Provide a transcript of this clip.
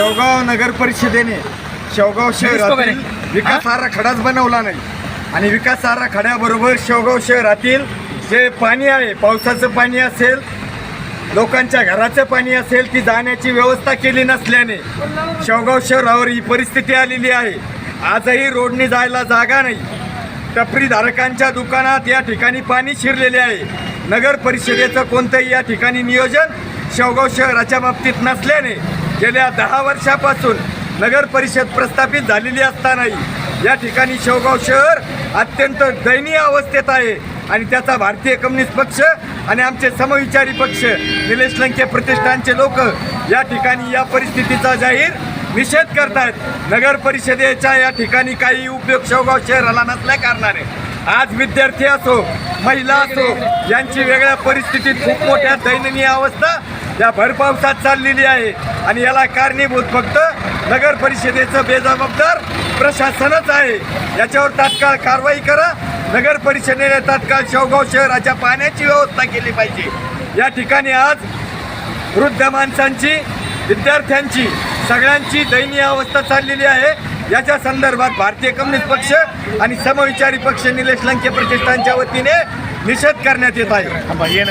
शेवगाव नगर परिषदेने शेवगाव शहरातील विकास आराखडाच बनवला नाही. आणि विकास आराखड्याबरोबर शेवगाव शहरातील जे पाणी आहे पावसाचं पाणी असेल लोकांच्या घराचं पाणी असेल ती जाण्याची व्यवस्था केली नसल्याने शेवगाव शहरावर ही परिस्थिती आलेली आहे. आजही रोडने जायला जागा नाही. टपरीधारकांच्या दुकानात या ठिकाणी पाणी शिरलेले आहे. नगर परिषदेचं कोणतंही या ठिकाणी नियोजन शेवगाव शहराच्या बाबतीत नसल्याने गेल्या दहा वर्षापासून नगर परिषद प्रस्थापित झालेली असतानाही या ठिकाणी शेवगाव शहर अत्यंत दयनीय अवस्थेत आहे आणि त्याचा भारतीय कम्युनिस्ट पक्ष आणि आमचे समविचारी पक्ष निलेश लंके प्रतिष्ठानचे लोक या ठिकाणी या परिस्थितीचा जाहीर निषेध करतायत. नगर परिषदेच्या या ठिकाणी काही उपयोग शेवगाव शहराला नसल्या कारणाने. आज विद्यार्थी असो महिला असो यांची वेगळ्या परिस्थितीत खूप मोठ्या दयनीय अवस्था या भरपावसात चाललेली आहे. आणि याला कारणीभूत फक्त नगर परिषदेचं बेजबाबदार प्रशासनच आहे. याच्यावर तात्काळ कारवाई करा. नगर परिषदेने तात्काळ शेवगाव शहराच्या पाण्याची व्यवस्था केली पाहिजे. या ठिकाणी आज वृद्ध माणसांची विद्यार्थ्यांची सगळ्यांची दयनीय अवस्था चाललेली आहे. याच्या संदर्भात भारतीय कम्युनिस्ट पक्ष आणि समविचारी पक्ष निलेश लंके प्रतिष्ठानच्या वतीने निषेध करण्यात येत आहे.